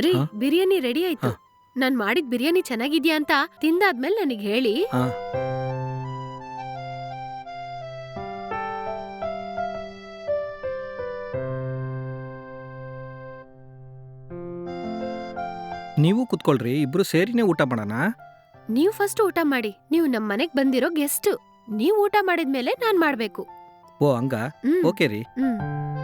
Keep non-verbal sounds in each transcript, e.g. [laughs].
ರೀ ಹಾ? ಬಿರಿಯಾನಿ ರೆಡಿ ಆಯ್ತು. ನಾನ್ ಮಾಡಿದ್ ಬಿರಿಯಾನಿ ಚೆನ್ನಾಗಿದ್ಯಾ ಅಂತ ತಿಂದಾದ್ಮೇಲೆ ನನಗೆ ಹೇಳಿ. ಹಾ. ನೀವು ಕುತ್ಕೊಳ್ರಿ ಇಬ್ರು ಸೇರಿನೇ ಊಟ ಮಾಡೋಣ? ನೀವು ಫಸ್ಟ್ ಊಟ ಮಾಡಿ ನೀವು ನಮ್ ಮನೆಗ್ ಬಂದಿರೋ ಗೆಸ್ಟ್ ನೀವು ಊಟ ಮಾಡಿದ್ಮೇಲೆ ನಾನ್ ಮಾಡ್ಬೇಕು. ಓ ಹಂಗ? ಹ್ಮ್. ಓಕೆ ರೀ. ಹ್ಮ್.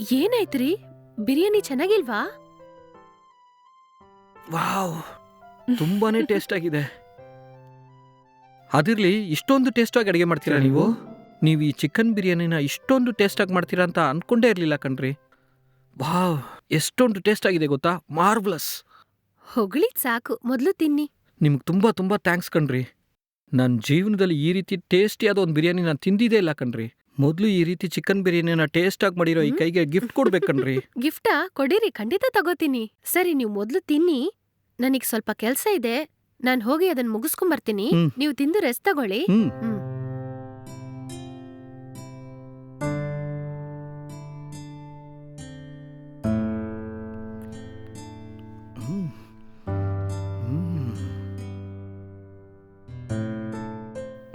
ಏನಾಯ್ತ್ರಿ? ಬಿರಿಯಾನಿ ಚೆನ್ನಾಗಿಲ್ವಾ? ವಾವ್ ತುಂಬಾನೇ ಟೇಸ್ಟ್ ಆಗಿದೆ. ಅದಿರ್ಲಿ ಇಷ್ಟೊಂದು ಟೇಸ್ಟ್ ಆಗಿ ಅಡಿಗೆ ಮಾಡ್ತೀರಾ ನೀವು? ನೀವು ಈ ಚಿಕನ್ ಬಿರಿಯಾನಿನ ಇಷ್ಟೊಂದು ಟೇಸ್ಟ್ ಆಗಿ ಮಾಡ್ತೀರಾ ಅಂತ ಅನ್ಕೊಂಡೇ ಇರಲಿಲ್ಲ ಕಣ್ರಿ. ವಾವ್ ಎಷ್ಟೊಂದು ಟೇಸ್ಟ್ ಆಗಿದೆ ಗೊತ್ತಾ? ಮಾರ್ವಲಸ್. ಹೊಗಳಿದ್ ಸಾಕು ಮೊದಲು ತಿನ್ನಿ. ನಿಮ್ಗೆ ತುಂಬಾ ತುಂಬಾ ಥ್ಯಾಂಕ್ಸ್ ಕಣ್ರಿ. ನನ್ನ ಜೀವನದಲ್ಲಿ ಈ ರೀತಿ ಟೇಸ್ಟಿಯಾದ ಒಂದು ಬಿರಿಯಾನಿ ನಾನು ತಿಂದಿದ್ದೇ ಇಲ್ಲ ಕಣ್ರಿ. ಮೊದಲು ಈ ರೀತಿ ಚಿಕನ್ ಬಿರಿಯಾನಿನ ಟೇಸ್ಟ್ ಆಗಿ ಮಾಡಿರೋ ಈ ಕೈಗೆ ಗಿಫ್ಟ್ ಕೊಡ್ಬೇಕನ್ರಿ. [laughs] ಗಿಫ್ಟಾ ಕೊಡಿರಿ ಖಂಡಿತ ತಗೋತೀನಿ. ಸರಿ ನೀವು ಮೊದಲು ತಿನ್ನಿ. ನನಗ್ ಸ್ವಲ್ಪ ಕೆಲಸ ಇದೆ. ನಾನ್ ಹೋಗಿ ಅದನ್ನ ಮುಗಿಸ್ಕೊಂಬರ್ತೀನಿ. ಹ್ಮ್. ನೀವು ತಿಂದು ರೆಸ್ಟ್ ತಗೊಳ್ಳಿ. ಹ್ಮ್. ಹ್ಮ್. ಹ್ಮ್.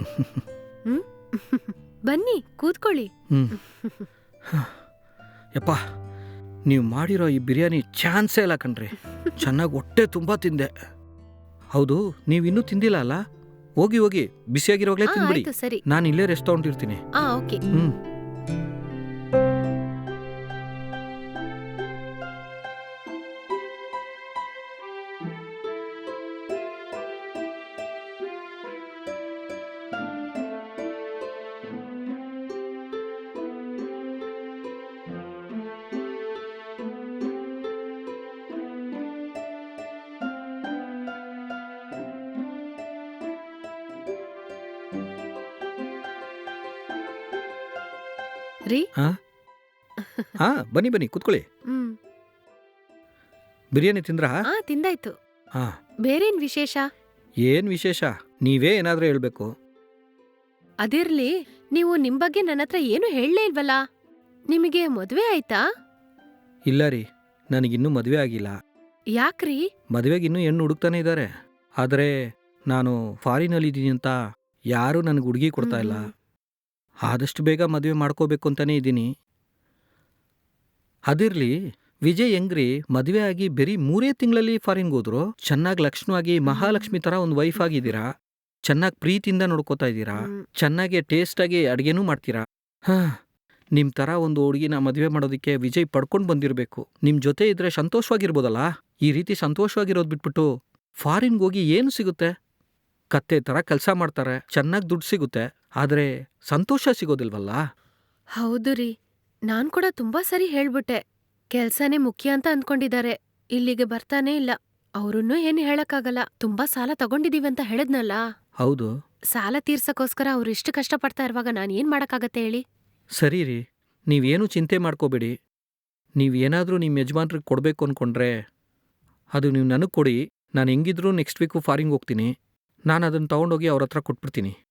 [laughs] [laughs] ಬನ್ನಿ ಕೂತ್ಕೊಳ್ಳಿ. ಹ್ಮ್. ಯಪ್ಪ ನೀವು ಮಾಡಿರೋ ಈ ಬಿರಿಯಾನಿ ಚಾನ್ಸೇ ಇಲ್ಲ ಕಣ್ರಿ. ಚೆನ್ನಾಗಿ ಹೊಟ್ಟೆ ತುಂಬ ತಿಂದೆ. ಹೌದು ನೀವು ಇನ್ನೂ ತಿಂದಿಲ್ಲ ಅಲ್ಲ? ಹೋಗಿ ಹೋಗಿ ಬಿಸಿಯಾಗಿರೋಗ್ಲೇ ತಿನ್ಬಿಡಿ. ಸರಿ. ನಾನು ಇಲ್ಲೇ ರೆಸ್ಟ್ ತಗೊಂಡಿರ್ತೀನಿ ಆ ರೀ? ಹಾ? ಬನ್ನಿ ಬನ್ನಿ ಕೂತ್ಕೊಳ್ಳಿ. ಹ್ಮ್. ಬಿರಿಯಾನಿ ತಿಂದ್ರಾ? ಆ ತಿಂದಾಯ್ತು. ಹಾ. ಬೇರೇನ್ ವಿಶೇಷ? ಏನ್ ವಿಶೇಷ? ನೀವೇ ಏನಾದ್ರೂ ಹೇಳ್ಬೇಕು. ಅದಿರ್ಲಿ ನೀವು ನಿಮ್ ಬಗ್ಗೆ ನನ್ನ ಹತ್ರ ಏನು ಹೇಳಲೇ ಇಲ್ವಲ್ಲ? ನಿಮಗೆ ಮದುವೆ ಆಯ್ತಾ? ಇಲ್ಲ ರೀ ನನಗಿನ್ನೂ ಮದುವೆ ಆಗಿಲ್ಲ. ಯಾಕ್ರಿ? ಮದುವೆಗೆ ಇನ್ನೂ ಹೆಣ್ಣು ಹುಡುಕ್ತಾನೆ ಇದ್ದಾರೆ. ಆದರೆ ನಾನು ಫಾರಿನಲ್ಲಿದ್ದೀನಿ ಅಂತ ಯಾರೂ ನನಗೆ ಹುಡುಗಿ ಕೊಡ್ತಾ ಇಲ್ಲ. ಹ್ಮ್, ಆದಷ್ಟು ಬೇಗ ಮದುವೆ ಮಾಡ್ಕೋಬೇಕು ಅಂತಲೇ ಇದ್ದೀನಿ. ಅದಿರಲಿ ವಿಜಯ್ ಹೆಂಗ್ರಿ ಮದುವೆ ಆಗಿ ಬರೀ ಮೂರೇ ತಿಂಗಳಲ್ಲಿ ಫಾರಿನ್ಗೆ ಹೋದ್ರು? ಚೆನ್ನಾಗಿ ಲಕ್ಷ್ಮವಾಗಿ ಮಹಾಲಕ್ಷ್ಮಿ ಥರ ಒಂದು ವೈಫ್ ಆಗಿದ್ದೀರಾ? ಚೆನ್ನಾಗಿ ಪ್ರೀತಿಯಿಂದ ನೋಡ್ಕೋತಾ ಇದ್ದೀರಾ. ಚೆನ್ನಾಗಿ ಟೇಸ್ಟಾಗಿ ಅಡುಗೆನೂ ಮಾಡ್ತೀರಾ? ಹಾಂ ನಿಮ್ಮ ಥರ ಒಂದು ಹುಡುಗಿನ ಮದುವೆ ಮಾಡೋದಕ್ಕೆ ವಿಜಯ್ ಪಡ್ಕೊಂಡು ಬಂದಿರಬೇಕು. ನಿಮ್ಮ ಜೊತೆ ಇದ್ದರೆ ಸಂತೋಷವಾಗಿರ್ಬೋದಲ್ಲ? ಈ ರೀತಿ ಸಂತೋಷವಾಗಿರೋದು ಬಿಟ್ಬಿಟ್ಟು ಫಾರಿನ್ಗೆ ಹೋಗಿ ಏನು ಸಿಗುತ್ತೆ? ಕತ್ತೆ ಥರ ಕೆಲಸ ಮಾಡ್ತಾರೆ ಚೆನ್ನಾಗಿ ದುಡ್ಡು ಸಿಗುತ್ತೆ. ಆದರೆ ಸಂತೋಷ ಸಿಗೋದಿಲ್ವಲ್ಲ? ಹೌದು ರೀ. ನಾನ್ ಕೂಡ ತುಂಬಾ ಸರಿ ಹೇಳ್ಬಿಟ್ಟೆ. ಕೆಲ್ಸನೇ ಮುಖ್ಯ ಅಂತ ಅಂದ್ಕೊಂಡಿದ್ದಾರೆ. ಇಲ್ಲಿಗೆ ಬರ್ತಾನೇ ಇಲ್ಲ. ಅವ್ರನ್ನೂ ಏನ್ ಹೇಳಕ್ಕಾಗಲ್ಲ. ತುಂಬಾ ಸಾಲ ತಗೊಂಡಿದೀವಿ ಅಂತ ಹೇಳದ್ನಲ್ಲ? ಹೌದು. ಸಾಲ ತೀರ್ಸಕ್ಕೋಸ್ಕರ ಅವ್ರು ಇಷ್ಟು ಕಷ್ಟಪಡ್ತಾ ಇರುವಾಗ ನಾನು ಏನ್ ಮಾಡಕ್ಕಾಗತ್ತೆ ಹೇಳಿ? ಸರಿ ರೀ. ನೀವೇನು ಚಿಂತೆ ಮಾಡ್ಕೋಬೇಡಿ. ನೀವೇನಾದರೂ ನಿಮ್ಮ ಯಜಮಾನ್ರಿಗೆ ಕೊಡಬೇಕು ಅನ್ಕೊಂಡ್ರೆ ಅದು ನೀವು ನನಗೆ ಕೊಡಿ. ನಾನು ಹೆಂಗಿದ್ರೂ ನೆಕ್ಸ್ಟ್ ವೀಕು ಫಾರಿಂಗ್ ಹೋಗ್ತೀನಿ. ನಾನು ಅದನ್ನು ತಗೊಂಡೋಗಿ ಅವ್ರ ಹತ್ರ ಕೊಟ್ಬಿಡ್ತೀನಿ.